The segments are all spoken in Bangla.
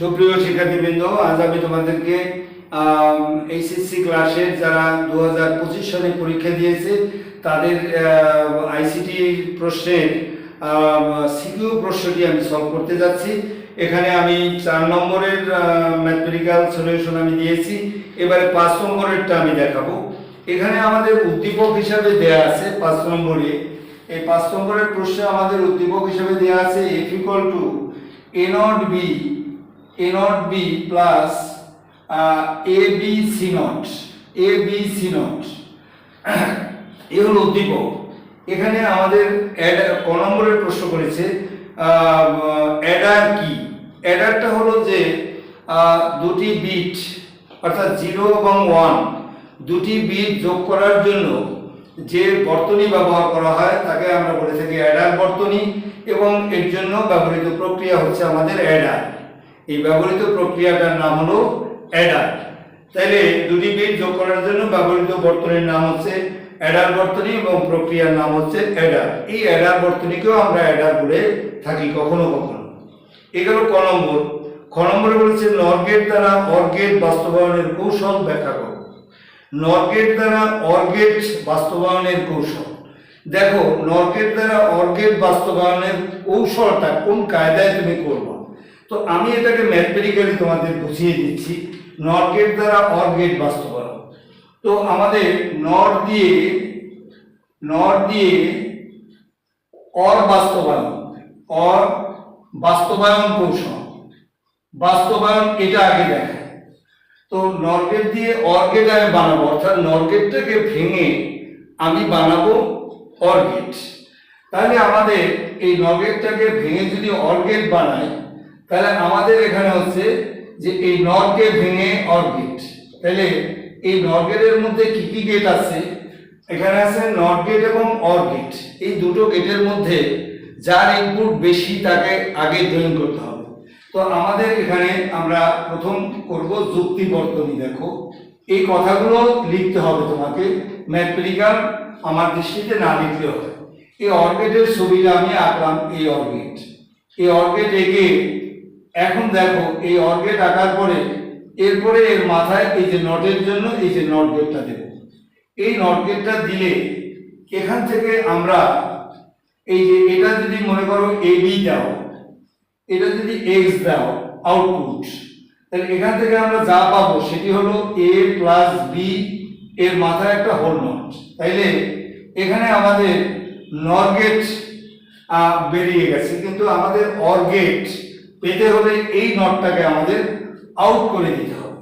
সুপ্রিয় শিক্ষার্থীবৃন্দ, আজ আমি তোমাদেরকে এইচএসসি ক্লাসের যারা দু হাজার পঁচিশ সালে পরীক্ষা দিয়েছে, তাদের আইসিটি প্রশ্নের সিকিউ প্রশ্নটি আমি সলভ করতে যাচ্ছি। এখানে আমি চার নম্বরের ম্যাথমেটিক্যাল সলিউশন আমি দিয়েছি। এবারে পাঁচ নম্বরেরটা আমি দেখাবো। এখানে আমাদের উদ্দীপক হিসাবে দেয়া আছে পাঁচ নম্বরে। এই পাঁচ নম্বরের প্রশ্নে আমাদের উদ্দীপক হিসাবে দেয়া আছে F equal to A not B A not B plus A B C not A B C not A হলো উদ্দীপক। এখানে আমাদের ক নম্বরের প্রশ্ন করেছে অ্যাডার কি? অ্যাডারটা হলো যে দুটি বিট অর্থাৎ জিরো এবং ওয়ান দুটি বিট যোগ করার জন্য যে বর্তনী ব্যবহার করা হয়, তাকে আমরা বলে থাকি অ্যাডার বর্তনী এবং এর জন্য ব্যবহৃত প্রক্রিয়া হচ্ছে আমাদের অ্যাডার এই ব্যবহৃত প্রক্রিয়াটার নাম হলো অ্যাডার। তাইলে দুটি বিট যোগ করার জন্য ব্যবহৃত বর্তনীর নাম হচ্ছে অ্যাডার বর্তনী এবং প্রক্রিয়ার নাম হচ্ছে অ্যাডার। এই অ্যাডার বর্তনীকেও আমরা অ্যাডার বলে থাকি কখনো কখনো। এগুলো ক নম্বর। খ নম্বরে বলেছে নরগেট দ্বারা অর্গেট বাস্তবায়নের কৌশল ব্যাখ্যা করো। নরগেট দ্বারা অর্গেট বাস্তবায়নের কৌশল। দেখো নরগেট দ্বারা অর্গেট বাস্তবায়নের কৌশলটা কোন কায়দায় তুমি করবে? তো আমি এটাকে ম্যাথমেটিক্যালি তোমাদের বুঝিয়ে দিচ্ছি নরগেট দ্বারা অর্গেট বাস্তবায়ন। তো আমাদের নর দিয়ে নর দিয়ে অর বাস্তবায়ন অর বাস্তবায়ন কৌশল। বাস্তবায়ন এটা আগে দেখায় তো নরগেট দিয়ে অর্গেট আমি বানাবো, অর্থাৎ নরগেটটাকে ভেঙে আমি বানাবো অর্গেট তাহলে আমাদের এই নরগেটটাকে ভেঙে যদি অর্গেট বানাই তাহলে আমাদের এখানে হচ্ছে যে এই নরকে ভেঙে অর্গেট তাহলে এই নরগেটের মধ্যে কি কি গেট আছে? এখানে আছে নট গেট এবং অর গেট এই দুটো গেটের মধ্যে যার ইনপুট বেশি, তাকে আগে জয়েন করতে হবে। তো আমাদের এখানে আমরা প্রথম করব যুক্তি বর্তনী, দেখো। এই কথাগুলো লিখতে হবে তোমাকে। ম্যাথমেটিক্যাল আমার দৃষ্টিতে না লিখতে হবে। এই অর্গেটের ছবিটা আমি আঁকলাম এই অর্গেট এই অর্গেট এঁকে এখন দেখো, এই অর্গেট আঁকার পরে এরপরে এর মাথায় এই যে নটের জন্য এই যে নট গেটটা দেবো। এই নট গেটটা দিলে এখান থেকে আমরা এই যে এটা যদি মনে করো এ বি দাও, এটা যদি এক্স দাও, আউটপুট, তাহলে এখান থেকে আমরা যা পাবো সেটি হলো এ প্লাস বি এর মাথায় একটা হোল নট। তাইলে এখানে আমাদের নর গেট বেরিয়ে গেছে, কিন্তু আমাদের অর গেট পেতে হলে এই নটটাকে আমাদের আউট করে দিতে হবে।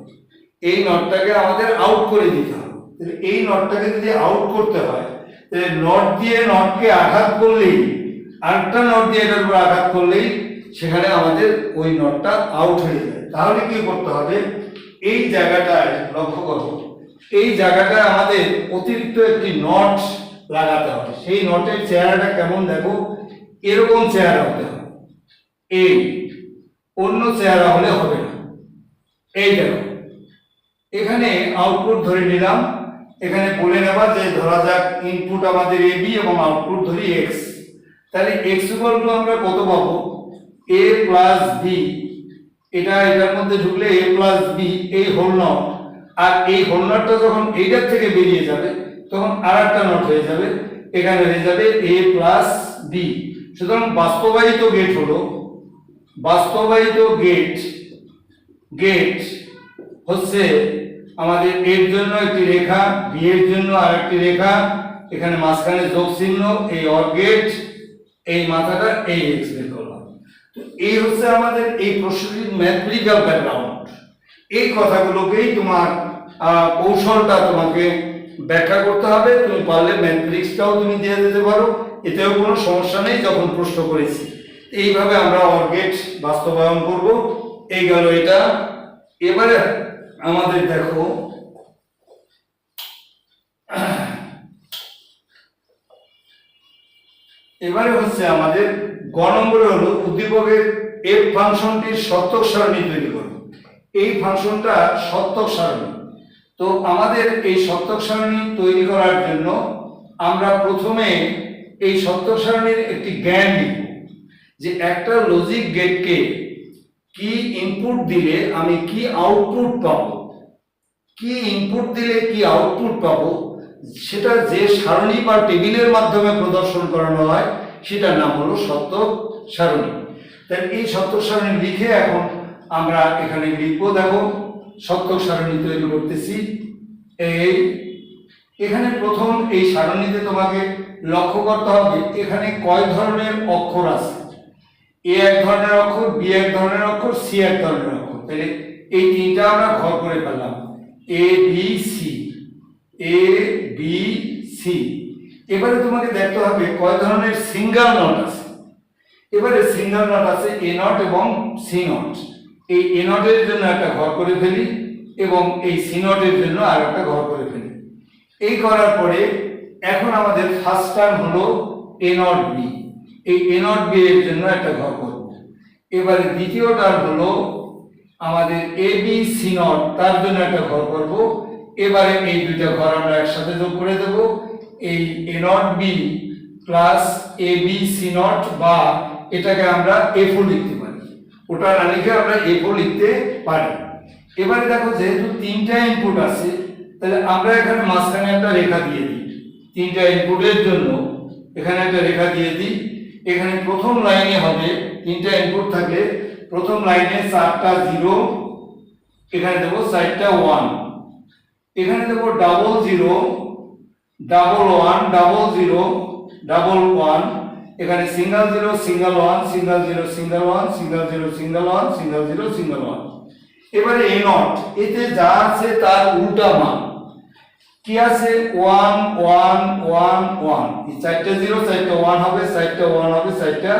এই নটটাকে আমাদের আউট করে দিতে হবে। এই নটটাকে যদি আউট করতে হয়, তাহলে নট দিয়ে নটকে আঘাত করলেই, আরেকটা নট দিয়ে এটার উপর আঘাত করলেই সেখানে আমাদের ওই নটটা আউট হয়ে যায়। তাহলে কি করতে হবে? এই জায়গাটায় লক্ষ্য করো, এই জায়গাটায় আমাদের অতিরিক্ত একটি নট লাগাতে হবে। সেই নটের চেহারাটা কেমন দেখো? এরকম চেহারা হতে হবে। এই অন্য চেহারা হলে হবে না। এই দেখো, এখানে আউটপুট ধরে নিলাম। এখানে বলে নেবা যে ধরা যাক ইনপুট আমাদের এ বি এবং আউটপুট ধরি এক্স তাহলে এক্স ইকুয়াল টু আমরা কত পাবো? এ প্লাস বি এটা এটার মধ্যে ঢুকলে এ প্লাস বি এই হোল নট আর এই হোল নটটা যখন এইটার থেকে বেরিয়ে যাবে, তখন আর একটা নট হয়ে যাবে। এখানে হয়ে যাবে এ প্লাস বি সুতরাং বাস্তবায়িত গেট হলো বাস্তবায়িত গেট গেট হচ্ছে আমাদের এর জন্য একটি রেখা বি এর জন্য আর একটি রেখা, এখানে মাঝখানে যোগ চিহ্ন এই অর গেট এই মাথাটা এই এক্স বের করলাম। তো এই হচ্ছে আমাদের এই প্রশ্নটির ম্যাথমেটিক্যাল ব্যাকগ্রাউন্ড এই কথাগুলোকেই তোমার কৌশলটা তোমাকে ব্যাখ্যা করতে হবে। তুমি পারলে ম্যাথমেটিক্সটাও তুমি দিয়ে দিতে পারো। এতেও কোনো সমস্যা নেই, যখন প্রশ্ন করেছি। এইভাবে আমরা অর্গেট বাস্তবায়ন করব। এই গেল এটা। এবারে আমাদের দেখো, এবারে হচ্ছে আমাদের গ নম্বরে হলো উদ্দীপকের এফ ফাংশনটির সত্যক সারণী তৈরি করো এই ফাংশনটা সত্যক সারণী। তো আমাদের এই সত্যক সারণী তৈরি করার জন্য আমরা প্রথমে এই সত্যক সারণীর একটি জ্ঞান নিব যে একটা লজিক গেটকে কি ইনপুট দিলে আমি কি আউটপুট পাবো? কি ইনপুট দিলে কি আউটপুট পাবো? সেটা যে সারণী বা টেবিলের মাধ্যমে প্রদর্শন করানো হয়, সেটার নাম হলো সত্য সারণী। তাই এই সত্য সারণী লিখে এখন আমরা এখানে লিখব, দেখো সত্য সারণী তৈরি করতেছি। এই, এখানে প্রথম এই সারণীতে তোমাকে লক্ষ্য করতে হবে, এখানে কয় ধরনের অক্ষর আছে? এ এক ধরনের অক্ষর বি এক ধরনের অক্ষর সি এক ধরনের অক্ষর। তাহলে এই তিনটা আমরা ঘর করে পেলাম A B C A B C এবারে তোমাকে দেখতে হবে কয় ধরনের সিঙ্গেল নট আছে। এবারে সিঙ্গেল নট আছে এ নট এবং সি নট এই এ নটের জন্য একটা ঘর করে ফেলি এবং এই সি নটের জন্য আর একটা ঘর করে ফেলি। এই করার পরে এখন আমাদের ফার্স্ট টার্ম হলো এ নট বি এই এ নট বি এর জন্য একটা ঘর করব। এবারে দ্বিতীয় টার্ম হলো আমাদের এ বি সি নট তার জন্য একটা ঘর করব। এবারে এই দুইটা ঘর আমরা একসাথে যোগ করে দেব। এই A not B plus A B C not বা এটাকে আমরা এফও লিখতে পারি। ওটা না লিখে আমরা এফও লিখতে পারি। এবারে দেখো যেহেতু তিনটা ইনপুট আছে, তাহলে আমরা এখানে মাঝখানে একটা রেখা দিয়ে দিই। তিনটা ইনপুটের জন্য এখানে একটা রেখা দিয়ে দিই। এখানে প্রথম লাইনে হবে তিনটা ইনপুট থাকে প্রথম লাইনে চারটা জিরো এখানে দেবো চারটা ওয়ান এখানে দেবো double zero double one double zero double one এখানে single zero single one single zero single one single zero single one single zero single one এবারে এ নট এতে যা আছে তার উল্টা মান। কি আছে? ওয়ান ওয়ান ওয়ান ওয়ান চারটে জিরো চারটে ওয়ান হবে, চারটে ওয়ান হবে, চারটা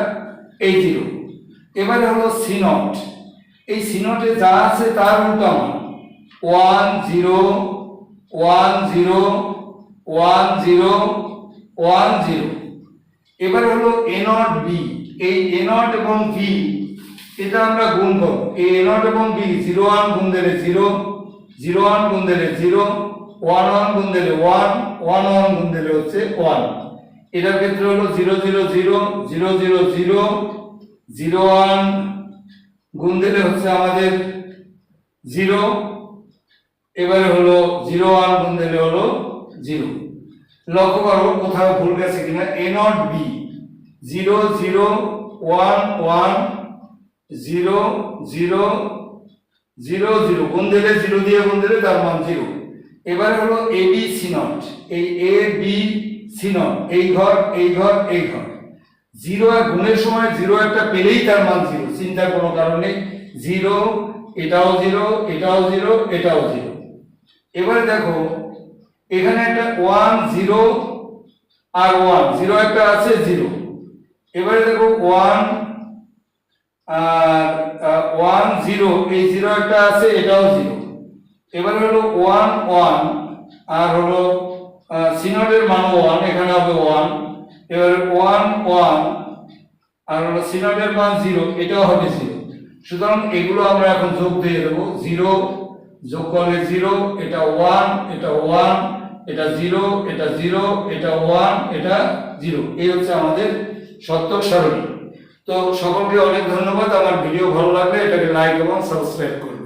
এই জিরো এবারে হলো সি নট এই সি নটে যা আছে তার উল্টা মান one zero one zero one zero one zero এবার হলো এ নট বি এই এ নট এবং বি এটা আমরা গুণ করব। এ নট এবং বি জিরো ওয়ান গুণ দিলে জিরো জিরো ওয়ান গুণ দিলে জিরো ওয়ান ওয়ান গুণ দিলে ওয়ান ওয়ান ওয়ান গুণ দিলে হচ্ছে ওয়ান। এটার ক্ষেত্রে হলো zero zero zero zero zero zero zero one গুণ দিলে হচ্ছে আমাদের জিরো। এবারে হলো জিরো ওয়ান গুণ দিলে হলো জিরো। লক্ষ্য করো কোথাও ভুল গেছে কিনা। A not B zero zero one one, zero zero zero zero. গুণ দিলে জিরো দিয়ে গুণ দিলে তার মান জিরো। এবারে হলো এ বি সি নট এই এ বি সি নট এই ঘর এই ঘর এই ঘর। জিরো আর গুণের সময় জিরো একটা পেলেই তার মান জিরো চিন্তার কোনো কারণে জিরো এটাও জিরো এটাও জিরো এটাও জিরো এবারে দেখো, এখানে একটা ওয়ান জিরো আর ওয়ান জিরো একটা আছে জিরো এবারে দেখো ওয়ান আর ওয়ান জিরো এই জিরো একটা আছে, এটাও জিরো এবারে হলো ওয়ান ওয়ান আর হলো সিনডের মান ওয়ান এখানে হবে ওয়ান এবারে ওয়ান ওয়ান আর হলো সিনডের মান জিরো এটাও হবে জিরো সুতরাং এগুলো আমরা এখন যোগ দিয়ে দেবো। জিরো যোগ করলে জিরো এটা ওয়ান এটা ওয়ান এটা জিরো এটা জিরো এটা ওয়ান এটা জিরো এই হচ্ছে আমাদের সত্য সারণী। তো সকলকে অনেক ধন্যবাদ। আমার ভিডিও ভালো লাগলে এটাকে লাইক এবং সাবস্ক্রাইব করুন।